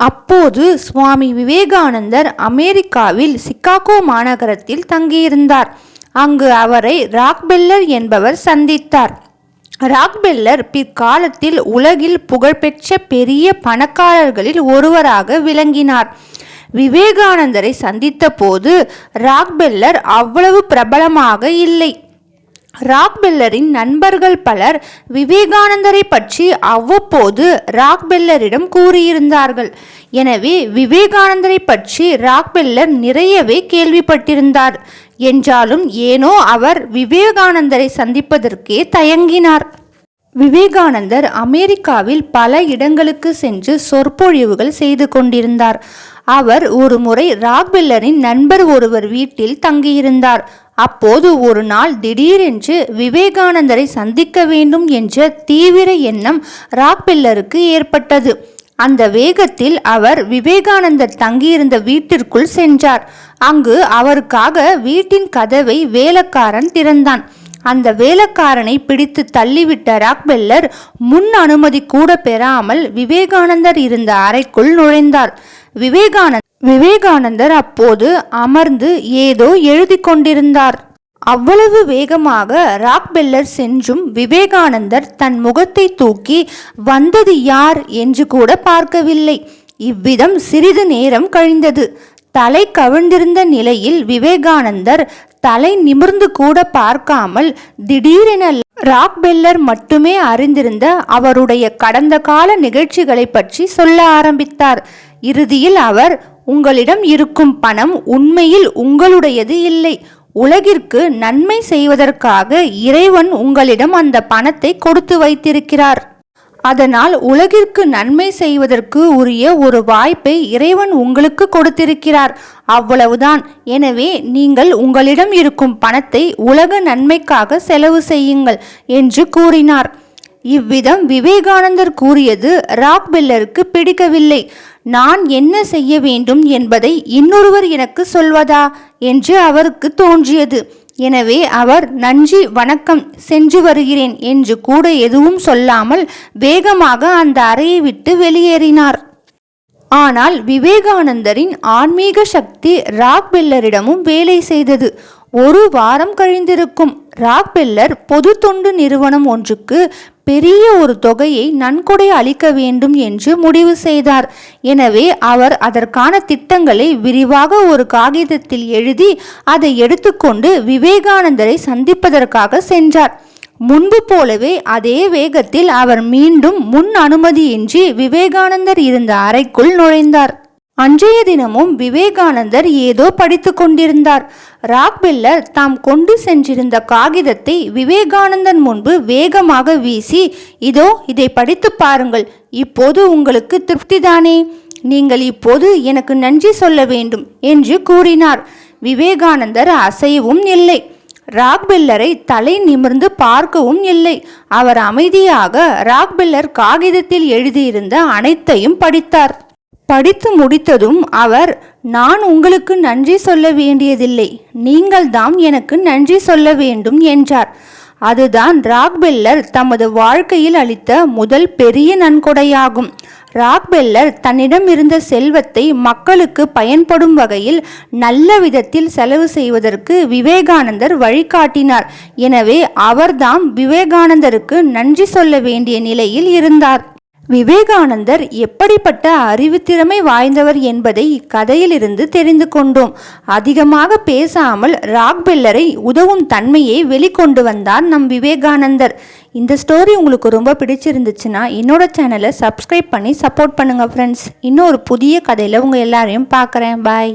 அப்போது சுவாமி விவேகானந்தர் அமெரிக்காவில் சிகாகோ மாநகரத்தில் தங்கியிருந்தார். அங்கு அவரை ராக்பெல்லர் என்பவர் சந்தித்தார். ராக்பெல்லர் பிற்காலத்தில் உலகில் புகழ்பெற்ற பெரிய பணக்காரர்களில் ஒருவராக விளங்கினார். விவேகானந்தரை சந்தித்த போது ராக்பெல்லர் அவ்வளவு பிரபலமாக இல்லை. ராக்பெல்லரின் நண்பர்கள் பலர் விவேகானந்தரை பற்றி அவ்வப்போது ராக்பெல்லரிடம் கூறியிருந்தார்கள். எனவே விவேகானந்தரை பற்றி ராக்பெல்லர் நிறையவே கேள்விப்பட்டிருந்தார். என்றாலும் ஏனோ அவர் விவேகானந்தரை சந்திப்பதற்கே தயங்கினார். விவேகானந்தர் அமெரிக்காவில் பல இடங்களுக்கு சென்று சொற்பொழிவுகள் செய்து கொண்டிருந்தார். அவர் ஒரு முறை ராக்பெல்லரின் நண்பர் ஒருவர் வீட்டில் தங்கியிருந்தார். அப்போது ஒரு நாள் திடீரென்று விவேகானந்தரை சந்திக்க வேண்டும் என்ற தீவிர எண்ணம் ராக்பெல்லருக்கு ஏற்பட்டது. அந்த வேகத்தில் அவர் விவேகானந்தர் தங்கியிருந்த வீட்டிற்குள் சென்றார். அங்கு அவருக்காக வீட்டின் கதவை வேலக்காரன் திறந்தான். அந்த வேலைக்காரனை பிடித்து தள்ளிவிட்ட ராக்பெல்லர் முன் அனுமதி கூட பெறாமல் விவேகானந்தர் இருந்த அறைக்குள் நுழைந்தார். விவேகானந்த் விவேகானந்தர் அப்போது அமர்ந்து ஏதோ எழுதி கொண்டிருந்தார். அவ்வளவு வேகமாக ராக்பெல்லர் சென்றும் விவேகானந்தர் தன் முகத்தை தூக்கி வந்தது யார்? என்று கூட பார்க்கவில்லை. இவ்விதம் சிறிது நேரம் கழிந்தது. தலை கவிழ்ந்திருந்த நிலையில் விவேகானந்தர் தலை நிமிர்ந்து கூட பார்க்காமல் திடீரென ராக்பெல்லர் மட்டுமே அறிந்திருந்த அவருடைய கடந்த கால நிகழ்ச்சிகளை பற்றி சொல்ல ஆரம்பித்தார். இறுதியில் அவர் உங்களிடம் இருக்கும் பணம் உண்மையில் உங்களுடையது இல்லை. உலகிற்கு நன்மை செய்வதற்காக இறைவன் உங்களிடம் அந்த பணத்தை கொடுத்து வைத்திருக்கிறார். அதனால் உலகிற்கு நன்மை செய்வதற்கு உரிய ஒரு வாய்ப்பை இறைவன் உங்களுக்கு கொடுத்திருக்கிறார். அவ்வளவுதான். எனவே நீங்கள் உங்களிடம் இருக்கும் பணத்தை உலக நன்மைக்காக செலவு செய்யுங்கள் என்று கூறினார். இவ்விதம் விவேகானந்தர் கூறியது ராக்பில்லருக்கு பிடிக்கவில்லை. நான் என்ன செய்ய வேண்டும் என்பதை இன்னொருவர் எனக்கு சொல்வதா என்று அவருக்கு தோன்றியது. எனவே அவர் நன்றி வணக்கம் சென்று வருகிறேன் என்று கூட எதுவும் சொல்லாமல் வேகமாக அந்த அறையை விட்டு வெளியேறினார். ஆனால் விவேகானந்தரின் ஆன்மீக சக்தி ராக்பெல்லரிடமும் வேலை செய்தது. ஒரு வாரம் கழிந்திருக்கும் ராக்பெல்லர் பொது தொண்டு நிறுவனம் ஒன்றுக்கு பெரிய ஒரு தொகையை நன்கொடை அளிக்க வேண்டும் என்று முடிவு செய்தார். எனவே அவர் அதற்கான திட்டங்களை விரிவாக ஒரு காகிதத்தில் எழுதி அதை எடுத்துக்கொண்டு விவேகானந்தரை சந்திப்பதற்காக சென்றார். முன்பு போலவே அதே வேகத்தில் அவர் மீண்டும் முன் அனுமதியின்றி விவேகானந்தர் இருந்த அறைக்குள் நுழைந்தார். அன்றைய தினமும் விவேகானந்தர் ஏதோ படித்து கொண்டிருந்தார். ராக்பெல்லர் தாம் கொண்டு சென்றிருந்த காகிதத்தை விவேகானந்தன் முன்பு வேகமாக வீசி இதோ இதை படித்து பாருங்கள். இப்போது உங்களுக்கு திருப்திதானே? நீங்கள் இப்போது எனக்கு நன்றி சொல்ல வேண்டும் என்று கூறினார். விவேகானந்தர் அசையவும் இல்லை. ராக்பெல்லரை தலை நிமிர்ந்து பார்க்கவும் இல்லை. அவர் அமைதியாக ராக்பெல்லர் காகிதத்தில் எழுதியிருந்த அனைத்தையும் படித்தார். படித்து முடித்ததும் அவர் நான் உங்களுக்கு நன்றி சொல்ல வேண்டியதில்லை. நீங்கள்தான் எனக்கு நன்றி சொல்ல வேண்டும் என்றார். அதுதான் ராக்பெல்லர் தமது வாழ்க்கையில் அளித்த முதல் பெரிய நன்கொடையாகும். ராக்பெல்லர் தன்னிடம் இருந்த செல்வத்தை மக்களுக்கு பயன்படும் வகையில் நல்ல விதத்தில் செலவு செய்வதற்கு விவேகானந்தர் வழிகாட்டினார். எனவே அவர்தாம் விவேகானந்தருக்கு நன்றி சொல்ல வேண்டிய நிலையில் இருந்தார். விவேகானந்தர் எப்படிப்பட்ட அறிவுத்திறமை வாய்ந்தவர் என்பதை இக்கதையிலிருந்து தெரிந்து கொண்டோம். அதிகமாக பேசாமல் ராக்பெல்லரை உதவும் தன்மையை வெளிக்கொண்டு வந்தார் நம் விவேகானந்தர். இந்த ஸ்டோரி உங்களுக்கு ரொம்ப பிடிச்சிருந்துச்சுன்னா என்னோட சேனலை சப்ஸ்கிரைப் பண்ணி சப்போர்ட் பண்ணுங்கள் ஃப்ரெண்ட்ஸ் இன்னொரு புதிய கதையில் உங்கள் எல்லாரையும் பார்க்குறேன். பாய்